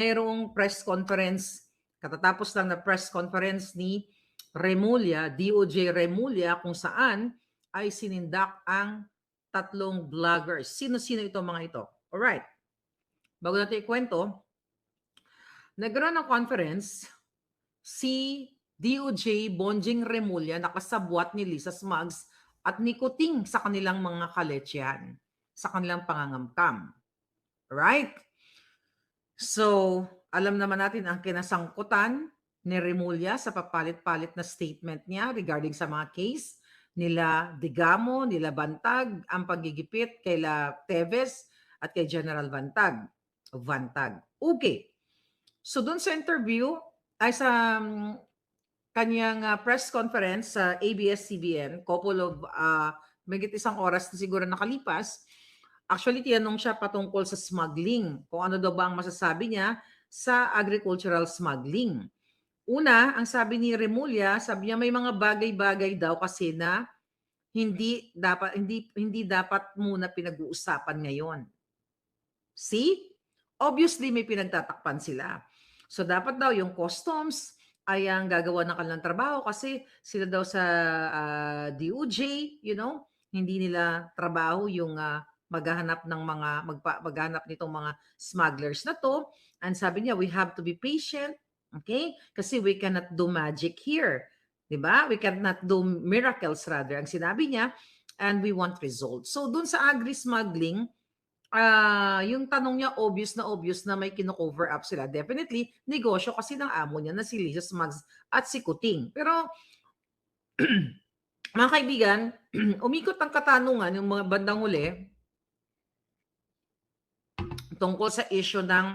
mayroong press conference, katatapos lang na press conference ni Remulla, DOJ Remulla, kung saan ay sinindak ang tatlong vloggers. Sino-sino itong mga ito? Alright. Bago natin ikwento, nagkaroon ng conference si DOJ Bonjing Remulla nakasabwat ni Lisa Smugs at ni Kuting sa kanilang mga kaletsyan, sa kanilang pangangamkam. Right? So, alam naman natin ang kinasangkutan ni Remulla sa papalit-palit na statement niya regarding sa mga case nila Digamo, nila Bantag, ang pagigipit kay La Teves at kay General Bantag. Bantag. Okay. So doon sa interview ay sa um, kanyang uh, press conference sa ABS-CBN, couple of uh, megit isang oras na siguro nakalipas, actually tinanong siya patungkol sa smuggling, kung ano daw ba ang masasabi niya sa agricultural smuggling. Una, ang sabi ni Remulla, sabi niya may mga bagay-bagay daw kasi na hindi dapat hindi hindi dapat muna pinag-uusapan ngayon. See? Obviously may pinagtatakpan sila. So dapat daw yung customs ay ang gagawa ng kanilang trabaho kasi sila daw sa uh, ah, DOJ, you know, hindi nila trabaho yung uh, maghahanap ng mga magpa, maghahanap nitong mga smugglers na to. And sabi niya, we have to be patient, okay? Kasi we cannot do magic here. 'Di ba? We cannot do miracles rather ang sinabi niya and we want results. So doon sa agri-smuggling, uh, yung tanong niya obvious na obvious na may kino-cover up sila. Definitely, negosyo kasi ng amo niya na si Lisa Smugs at si Kuting. Pero mga kaibigan, umikot ang katanungan yung mga bandang huli tungkol sa issue ng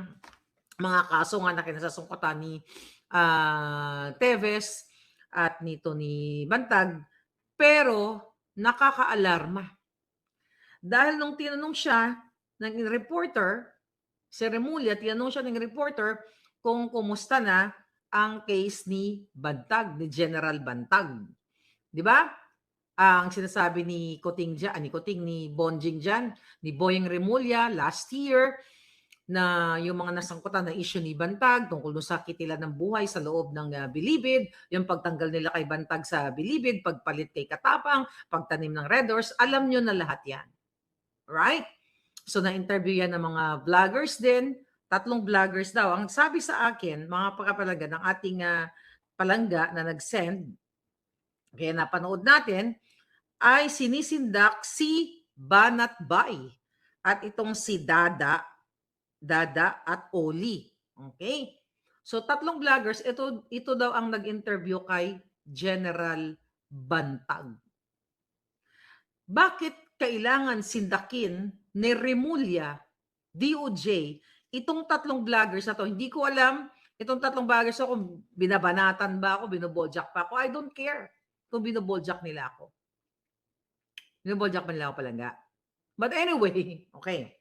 mga kaso nga na kinasasungkatan ni uh, Teves at nito ni Bantag. Pero nakakaalarma. Dahil nung tinanong siya ng reporter, si Remulla, tinanong siya ng reporter kung kumusta na ang case ni Bantag, ni General Bantag. Di ba? Ang sinasabi ni Kuting dyan, ni Kuting, ni Bonjing dyan, ni Boyeng Remulla last year, na yung mga nasangkutan na issue ni Bantag tungkol sa kitilan ng buhay sa loob ng uh, bilibid, yung pagtanggal nila kay Bantag sa bilibid, pagpalit kay Katapang, pagtanim ng Red Doors, alam nyo na lahat yan. Right? So na-interview yan ng mga vloggers din, tatlong vloggers daw. Ang sabi sa akin, mga pagkapalaga ng ating uh, palangga na nag-send, kaya napanood natin, ay sinisindak si Banat Bay at itong si Dada Dada at Oli. Okay? So tatlong vloggers, ito ito daw ang nag-interview kay General Bantag. Bakit kailangan sindakin ni Remulla, DOJ, itong tatlong vloggers na to? Hindi ko alam itong tatlong vloggers ako, binabanatan ba ako, binoboljak pa ako. I don't care kung binoboljak nila ako. Binoboljak pa nila ako palangga. But anyway, okay.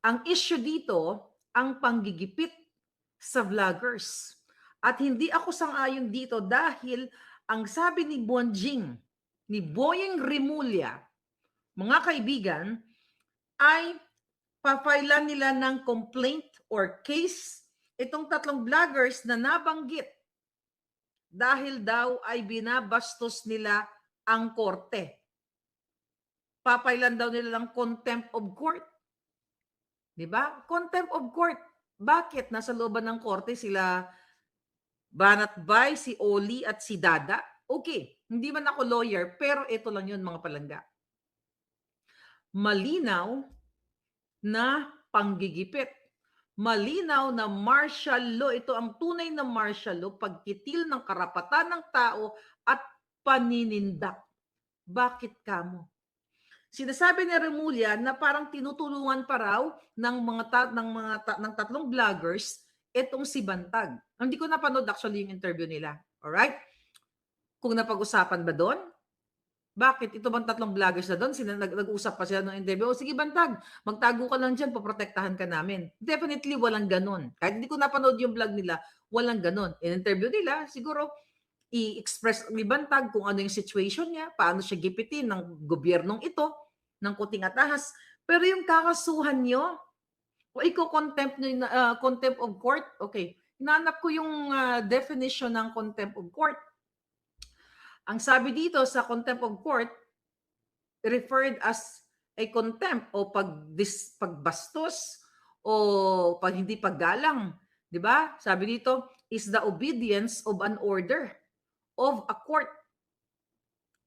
Ang issue dito, ang panggigipit sa vloggers. At hindi ako sang-ayon dito dahil ang sabi ni Bonjing, ni Boyeng Remulla, mga kaibigan, ay papailan nila ng complaint or case itong tatlong vloggers na nabanggit dahil daw ay binabastos nila ang korte. Papailan daw nila ng contempt of court. 'Di ba? Contempt of court. Bakit nasa looban ng korte sila Banat Bay, si Oli at si Dada? Okay, hindi man ako lawyer, pero ito lang 'yun mga palangga. Malinaw na panggigipit. Malinaw na martial law. Ito ang tunay na martial law, pagkitil ng karapatan ng tao at paninindak. Bakit kamo? Sinasabi ni Remulla na parang tinutulungan pa raw ng mga ta- ng mga ta- ng tatlong vloggers itong si Bantag. Hindi ko napanood actually yung interview nila. All right? Kung napag-usapan ba doon? Bakit? Ito bang tatlong vloggers na doon? Sina, nag, nag-usap pa sila ng interview. O sige, Bantag, magtago ka lang dyan, poprotektahan ka namin. Definitely, walang ganun. Kahit hindi ko napanood yung vlog nila, walang ganun. In-interview nila, siguro, i-express ni Bantag kung ano yung situation niya, paano siya gipitin ng gobyernong ito, ng kuting atahas. Pero yung kakasuhan nyo, O iko-contempt nyo yung, ah, contempt of court? Okay. Hinanap ko yung ah, definition ng contempt of court. Ang sabi dito sa contempt of court, referred as a contempt o pag dis, pagbastos o pag hindi paggalang, 'di ba? Sabi dito is the obedience of an order of a court.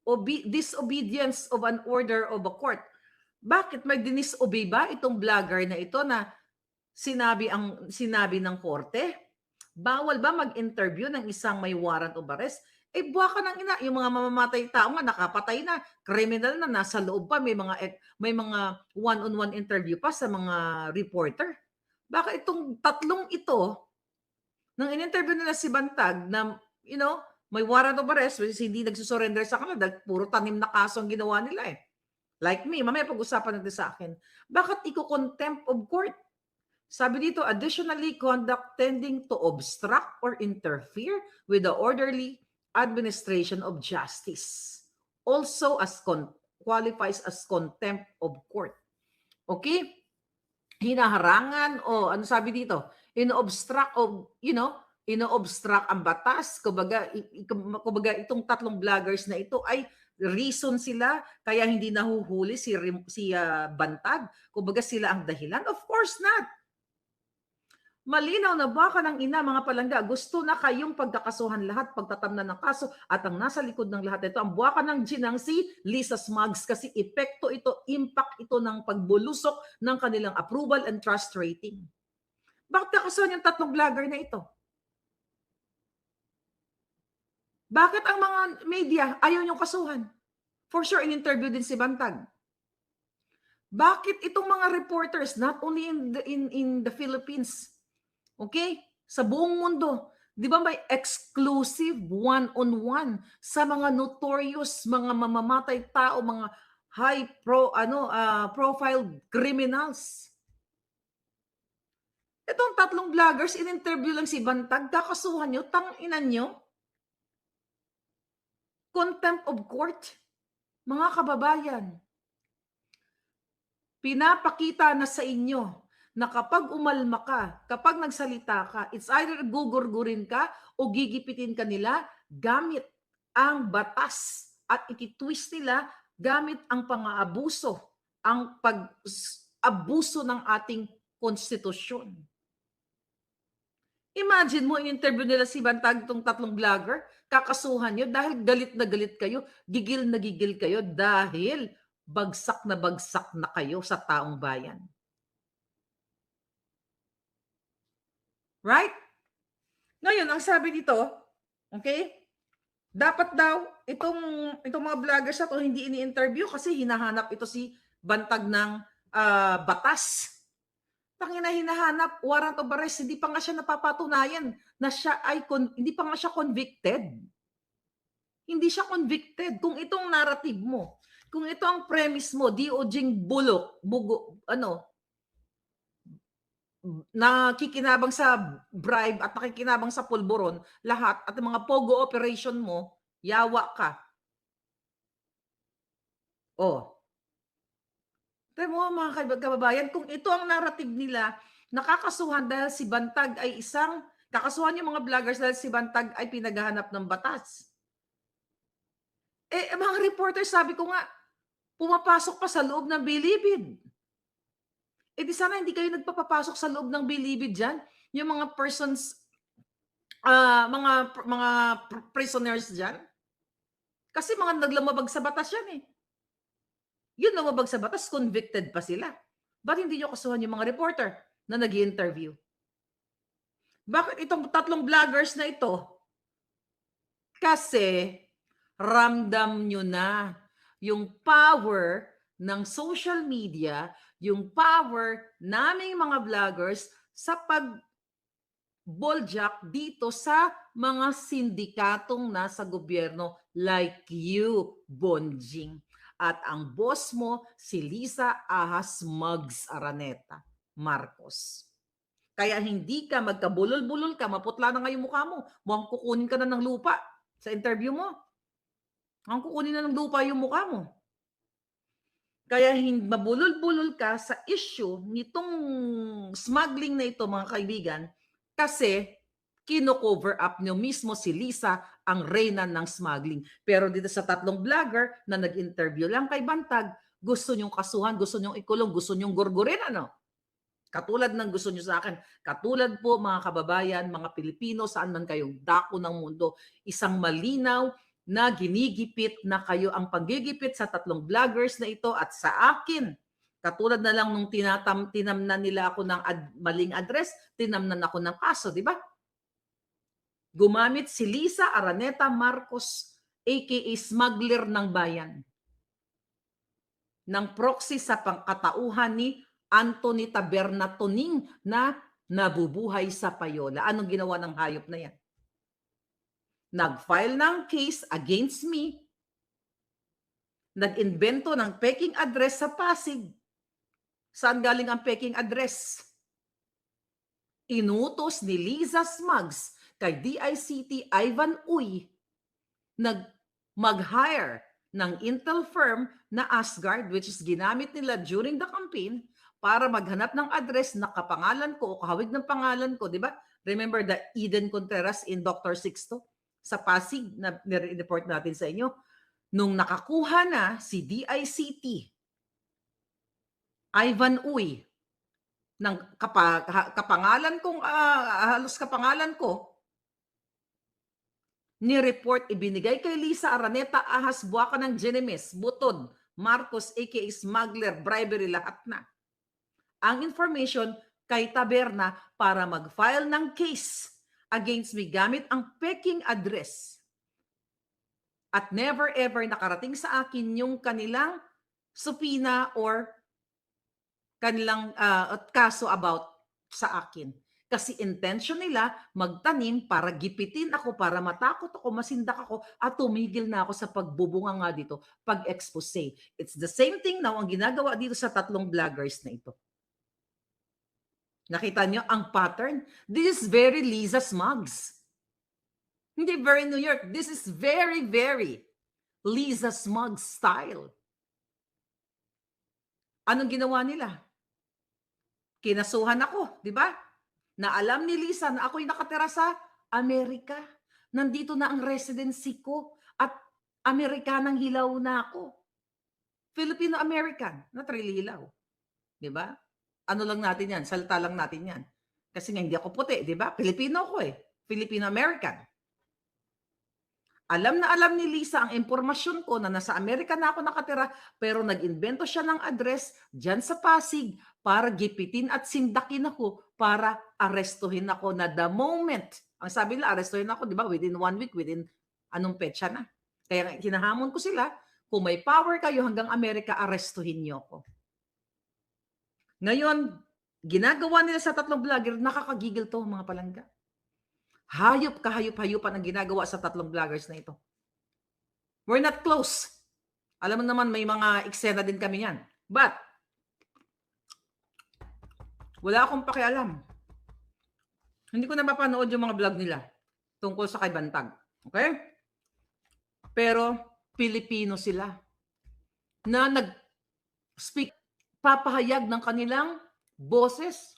Obe- disobedience of an order of a court. Bakit may dinisobey ba itong vlogger na ito na sinabi ang sinabi ng korte? Bawal ba mag-interview ng isang may warrant of arrest? Eh, buwa ka ng ina. Yung mga mamamatay tao nga, nakapatay na, criminal na, nasa loob pa, may mga, may mga one-on-one interview pa sa mga reporter. Baka itong tatlong ito, nang in-interview nila si Bantag na, you know, may warrant of arrest, which is hindi nagsusurrender sa kanila dahil puro tanim na kaso ang ginawa nila eh. Like me, mamaya pag-usapan natin sa akin. Bakit iko-contempt of court? Sabi dito, additionally, conduct tending to obstruct or interfere with the orderly administration of justice. Also as con- qualifies as contempt of court. Okay? Hinaharangan o ano sabi dito? Ino-obstruct of, you know, ino-obstruct ang batas. Kumbaga, kumbaga itong tatlong vloggers na ito ay reason sila kaya hindi nahuhuli si si ah, Bantag. Kumbaga sila ang dahilan? Of course not. Malinaw na baka ng ina mga palangga, gusto na kayong pagkakasuhan lahat, pagtatamnan ng kaso at ang nasa likod ng lahat ito, ang buwaka ng ginang si Lisa Smugs kasi epekto ito, impact ito ng pagbulusok ng kanilang approval and trust rating. Bakit kakasuhan yung tatlong vlogger na ito? Bakit ang mga media ayaw niyong kasuhan? For sure, in-interview din si Bantag. Bakit itong mga reporters, not only in the, in, in the Philippines, okay, sa buong mundo, di ba may exclusive one-on-one sa mga notorious, mga mamamatay tao, mga high pro ano ah, profile criminals. Itong tatlong vloggers, in-interview lang si Bantag, kakasuhan nyo, tang inan nyo. Contempt of court. Mga kababayan, pinapakita na sa inyo na kapag umalma ka, kapag nagsalita ka, it's either gugurgurin ka o gigipitin ka nila gamit ang batas at ititwist nila gamit ang pang-aabuso, ang pag-abuso ng ating konstitusyon. Imagine mo, in-interview nila si Bantag, itong tatlong vlogger, kakasuhan nyo dahil galit na galit kayo, gigil na gigil kayo dahil bagsak na bagsak na kayo sa taong bayan. Right? Ngayon, ang sabi dito, okay, dapat daw itong itong mga vloggers na to hindi ini-interview kasi hinahanap ito si bantag ng ah, batas. Tangina hinahanap warrant of arrest, hindi pa nga siya napapatunayan na siya ay hindi pa nga siya convicted. Hindi siya convicted. Kung itong narrative mo, kung ito ang premise mo, DOJ bulok, bugo, ano, nakikinabang sa bribe at nakikinabang sa pulburon, lahat, at mga pogo operation mo, yawa ka. Oh. Pero mo mga kababayan, kung ito ang narrative nila, nakakasuhan dahil si Bantag ay isang, kakasuhan yung mga vloggers dahil si Bantag ay pinaghahanap ng batas. Eh, mga reporters, sabi ko nga, pumapasok pa sa loob ng bilibid. Eh di sana hindi kayo nagpapapasok sa loob ng bilibid dyan. Yung mga persons, ah, mga mga pr- prisoners dyan. Kasi mga naglamabag sa batas yan eh. Yun lumabag sa batas, convicted pa sila. Ba't hindi nyo kasuhan yung mga reporter na nag interview Bakit itong tatlong vloggers na ito? Kasi ramdam nyo na yung power ng social media, yung power naming mga vloggers sa pag boljak dito sa mga sindikatong nasa gobyerno like you, Bonjing. At ang boss mo, si Lisa Ahas Mugs Araneta Marcos. Kaya hindi ka magkabulol-bulol ka, maputla na nga mukha mo. Mukhang kukunin ka na ng lupa sa interview mo. Ang kukunin na ng lupa yung mukha mo. Kaya hin mabulol-bulol ka sa issue nitong smuggling na ito mga kaibigan kasi kino-cover up niyo mismo si Lisa ang reyna ng smuggling. Pero dito sa tatlong vlogger na nag-interview lang kay Bantag, gusto niyong kasuhan, gusto niyong ikulong, gusto niyong gurgurin ano? Katulad ng gusto niyo sa akin. Katulad po mga kababayan, mga Pilipino, saan man kayong dako ng mundo, isang malinaw na ginigipit na kayo ang paggigipit sa tatlong vloggers na ito at sa akin. Katulad na lang nung tinatam, tinamnan nila ako ng ad, maling address, tinamnan ako ng kaso, di ba? Gumamit si Lisa Araneta Marcos, aka smuggler ng bayan, ng proxy sa pangkatauhan ni Anthony Taberna Toning na nabubuhay sa payola. Anong ginawa ng hayop na yan? Nag-file ng case against me. Nag-invento ng peking address sa Pasig. Saan galing ang peking address? Inutos ni Liza Smugs kay DICT Ivan Uy nag mag-hire ng Intel firm na Asgard which is ginamit nila during the campaign para maghanap ng address na kapangalan ko o kahawig ng pangalan ko, di ba? Remember the Eden Contreras in Dr. Sixto sa Pasig na report natin sa inyo? Nung nakakuha na si DICT, Ivan Uy, ng kapa, kapangalan kong, ah, halos kapangalan ko, ni-report ibinigay kay Lisa Araneta Ahas Buaka ng Genemis, Butod, Marcos aka smuggler, bribery, lahat na. Ang information kay Taberna para mag-file ng case against me gamit ang peking address. At never ever nakarating sa akin yung kanilang supina or kanilang uh, kaso about sa akin. Kasi intention nila magtanim para gipitin ako, para matakot ako, masindak ako, at tumigil na ako sa pagbubunga nga dito, pag-expose. It's the same thing now ang ginagawa dito sa tatlong vloggers na ito. Nakita niyo ang pattern? This is very Lisa Smugs. Hindi very New York. This is very, very Lisa Smugs style. Anong ginawa nila? Kinasuhan ako, di ba? Na alam ni Lisa na ako'y nakatira sa Amerika. Nandito na ang residency ko at Amerikanang hilaw na ako. Filipino-American, not really hilaw. Di ba? Ano lang natin yan, salita lang natin yan. Kasi nga hindi ako puti, di ba? Filipino ako eh. Filipino-American. Alam na alam ni Lisa ang impormasyon ko na nasa Amerika na ako nakatira pero nag-invento siya ng address dyan sa Pasig para gipitin at sindakin ako para arestuhin ako na the moment. Ang sabi nila, arestuhin ako, di ba? Within one week, within anong petsa na. Kaya hinahamon ko sila, kung may power kayo hanggang Amerika, arestuhin niyo ako. Ngayon, ginagawa nila sa tatlong vlogger, nakakagigil to mga palangga. Hayop kahayop-hayupan ang ginagawa sa tatlong vloggers na ito. We're not close. Alam mo naman, may mga eksena din kami yan. But, wala akong pakialam. Hindi ko na mapanood yung mga vlog nila tungkol sa kay Bantag. Okay? Pero, Pilipino sila na nag-speak, papahayag ng kanilang boses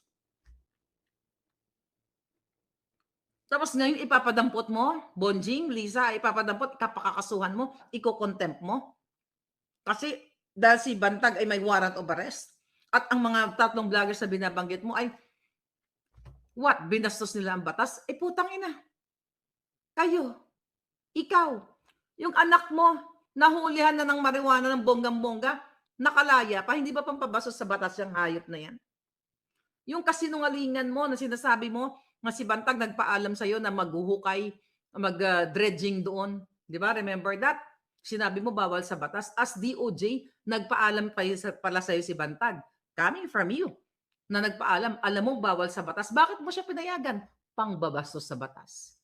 Tapos ngayon ipapadampot mo, Bonjing, Lisa, ipapadampot, kapakakasuhan mo, iko-contempt mo. Kasi dahil si Bantag ay may warrant of arrest at ang mga tatlong vloggers na binabanggit mo ay what? Binastos nila ang batas? Eh putang ina. Kayo, ikaw, yung anak mo, nahulihan na ng marijuana ng bonggang-bongga, nakalaya pa, hindi ba pampabastos sa batas yung hayop na yan? Yung kasinungalingan mo na sinasabi mo, nga si Bantag nagpaalam sa iyo na maghuhukay, mag-dredging doon. Di ba? Remember that? Sinabi mo bawal sa batas. As DOJ, nagpaalam pa pala sa iyo si Bantag. Coming from you. Na nagpaalam, alam mo bawal sa batas. Bakit mo siya pinayagan? Pangbabastos sa batas.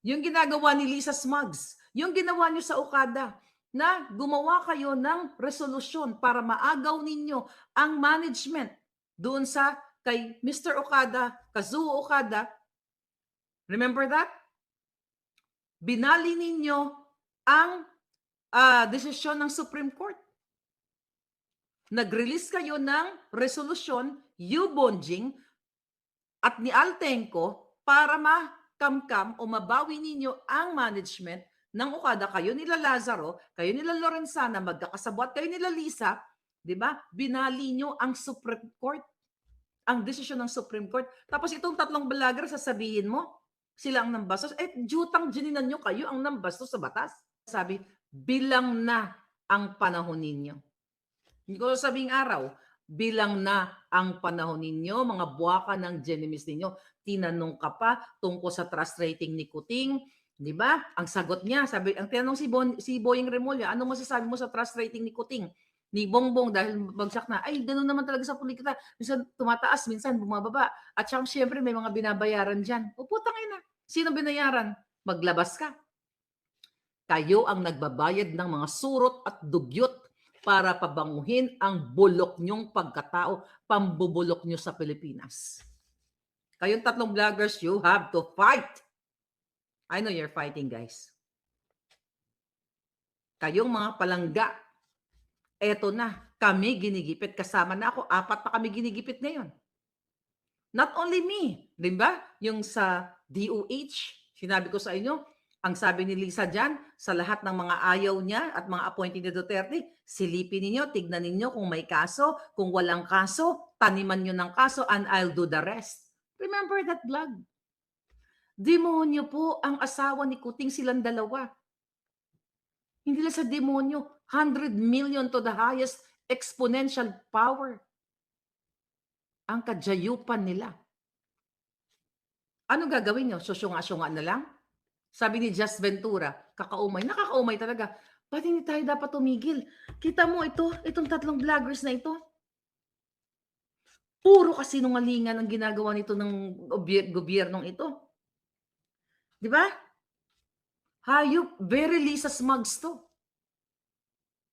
Yung ginagawa ni Lisa Smugs, yung ginawa niyo sa Okada, na gumawa kayo ng resolusyon para maagaw ninyo ang management doon sa kay Mr. Okada, Kazuo Okada, remember that? Binali ninyo ang uh, desisyon ng Supreme Court. nag-release kayo ng resolusyon, you Bonjing, at ni Altenco para makamkam o mabawi ninyo ang management ng Okada. Kayo nila Lazaro, kayo nila Lorenzana, magkakasabot, kayo nila Lisa, di ba? Binali nyo ang Supreme Court, ang desisyon ng Supreme Court. Tapos itong tatlong vlogger, sasabihin mo, sila ang nambastos. Eh, jutang gininan nyo kayo ang nambastos sa batas. Sabi, bilang na ang panahon ninyo. Hindi ko sabing araw, bilang na ang panahon ninyo, mga buwaka ng genemis ninyo. Tinanong ka pa tungkol sa trust rating ni Kuting, di ba? Ang sagot niya, sabi, ang tinanong si, bon, si Boying Remulla, ano masasabi mo sa trust rating ni Kuting? Ni Bongbong dahil bagsak na, ay, ganoon naman talaga sa politika. Minsan tumataas, minsan bumababa. At siyang siyempre may mga binabayaran dyan. O putang ina, sino binayaran? Maglabas ka. Kayo ang nagbabayad ng mga surot at dugyot para pabanguhin ang bulok nyong pagkatao, pambubulok nyo sa Pilipinas. Kayong tatlong vloggers, you have to fight. I know you're fighting, guys. Kayong mga palangga, eto na, kami ginigipit. Kasama na ako, apat pa kami ginigipit ngayon. Not only me, di ba? Yung sa DOH, sinabi ko sa inyo, ang sabi ni Lisa dyan, sa lahat ng mga ayaw niya at mga appointee ni Duterte, silipin ninyo, tignan ninyo kung may kaso, kung walang kaso, taniman nyo ng kaso and I'll do the rest. Remember that vlog? Demonyo po ang asawa ni Kuting silang dalawa. Hindi lang sa demonyo, 100 million to the highest exponential power. Ang kadyayupan nila. Ano gagawin nyo? Susyunga-syunga na lang? Sabi ni Just Ventura, kakaumay. Nakakaumay talaga. Ba't hindi tayo dapat tumigil? Kita mo ito, itong tatlong vloggers na ito. Puro kasinungalingan ang ginagawa nito ng goby- gobyernong ito. Di ba? Hayop, very Lisa Smugs to.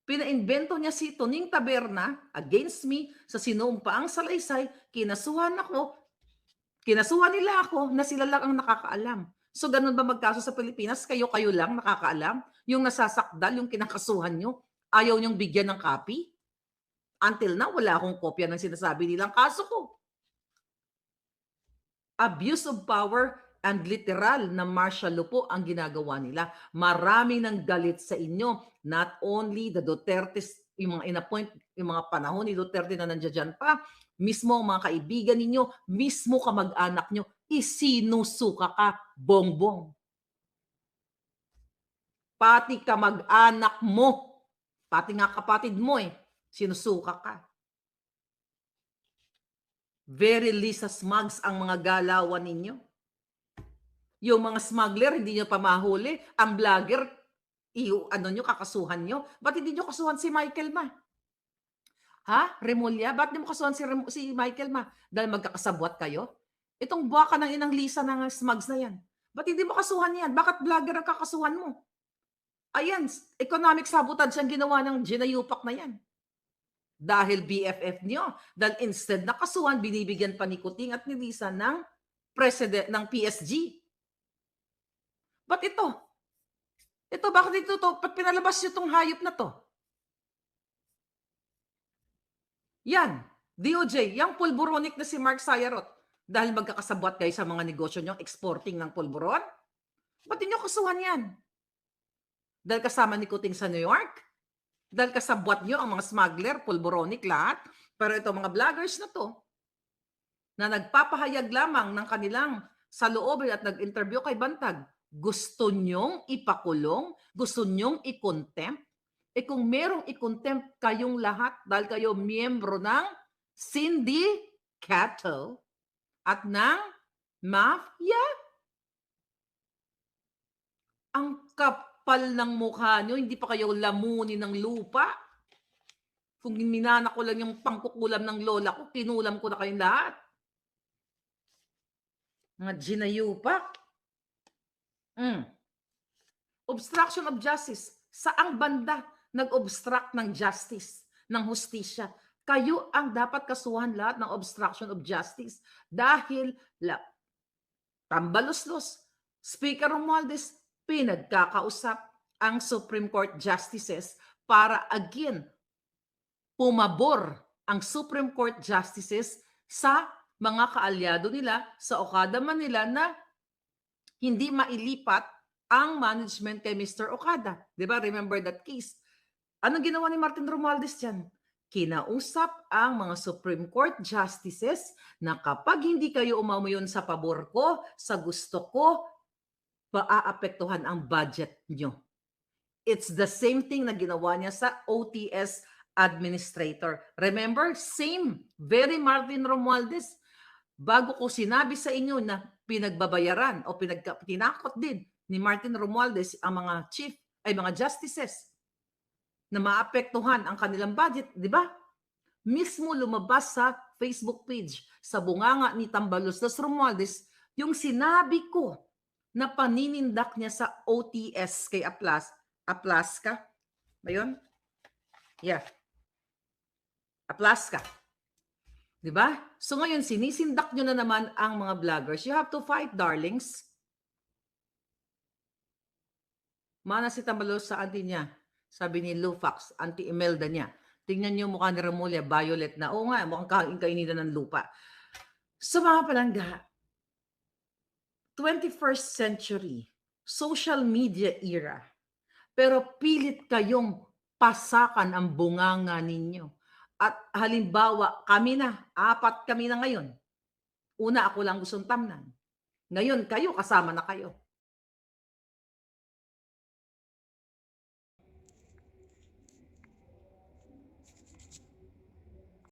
Pina-invento niya si Toning Taberna against me sa sinumpaang salaysay, kinasuhan ako, kinasuhan nila ako na sila lang ang nakakaalam. So ganun ba magkaso sa Pilipinas? Kayo-kayo lang nakakaalam? Yung nasasakdal, yung kinakasuhan nyo, ayaw nyong bigyan ng copy? Until now, wala akong kopya ng sinasabi nilang kaso ko. Abuse of power and literal na martial law po ang ginagawa nila. Marami ng galit sa inyo. Not only the Dutertes, yung mga inappoint, yung mga panahon ni Duterte na nandiyan pa, mismo ang mga kaibigan ninyo, mismo kamag-anak nyo, isinusuka ka, bongbong. Pati kamag-anak mo, pati nga kapatid mo eh, sinusuka ka. Very Lisa Smugs ang mga galawan ninyo. Yung mga smuggler, hindi nyo pa mahuli. Ang vlogger, iyo, ano nyo, kakasuhan nyo. Ba't hindi nyo kasuhan si Michael Ma? Ha? Remulla? Ba't di mo kasuhan si, Rem- si Michael Ma? Dahil magkakasabwat kayo? Itong buwaka ng inang Lisa ng smugs na yan. Ba't hindi mo kasuhan yan? Bakit vlogger ang kakasuhan mo? Ayan, economic sabotage ang ginawa ng Ginayupak na yan. Dahil BFF nyo. Dahil instead na kasuhan, binibigyan pa at ni Lisa ng president ng PSG. Ba't ito? Ito, bakit ito to? Ba't pinalabas nyo tong hayop na to? Yan, DOJ, yung pulboronic na si Mark Sayarot. Dahil magkakasabwat kayo sa mga negosyo nyo, exporting ng pulboron? Ba't nyo kasuhan yan? Dahil kasama ni Kuting sa New York? Dahil kasabwat nyo ang mga smuggler, pulboronic lahat? Pero ito mga vloggers na to, na nagpapahayag lamang ng kanilang sa loobin at nag-interview kay Bantag, gusto nyong ipakulong, gusto nyong i-contempt, eh kung merong i-contempt kayong lahat dahil kayo miyembro ng Sindicato at ng Mafia, ang kapal ng mukha nyo, hindi pa kayo lamunin ng lupa. Kung minana ko lang yung pangkukulam ng lola ko, kinulam ko na kayong lahat. Mga ginayupak. Mm. Obstruction of justice. Saang banda nag-obstruct ng justice, ng hustisya? Kayo ang dapat kasuhan lahat ng obstruction of justice. Dahil la, tambaluslos, Speaker Romualdez, pinagkakausap ang Supreme Court justices para again pumabor ang Supreme Court justices sa mga kaalyado nila sa Okada Manila na hindi mailipat ang management kay Mr. Okada. 'Di ba? Remember that case? Anong ginawa ni Martin Romualdez diyan? Kinausap ang mga Supreme Court justices na kapag hindi kayo umamuyon sa pabor ko, sa gusto ko, paaapektuhan ang budget nyo. It's the same thing na ginawa niya sa OTS administrator. Remember, same, very Martin Romualdez. Bago ko sinabi sa inyo na pinagbabayaran o pinagka, tinakot din ni Martin Romualdez ang mga chief, ay mga justices na maapektuhan ang kanilang budget, di ba? Mismo lumabas sa Facebook page sa bunganga ni Tambalos das Romualdez yung sinabi ko na paninindak niya sa OTS kay Aplas, Aplaska. Ba yun? Yeah. Aplaska. Di ba? So ngayon, sinisindak nyo na naman ang mga vloggers. You have to fight, darlings. Mana si Tambalos sa auntie niya. Sabi ni Lufax, Auntie Imelda niya. Tingnan niyo mukha ni Remulia, violet na. Oo nga, mukhang kain kainina ng lupa. So mga palangga, 21st century, social media era, pero pilit kayong pasakan ang bunganga ninyo. At halimbawa, kami na, apat kami na ngayon. Una, ako lang gustong tamnan. Ngayon, kayo, kasama na kayo.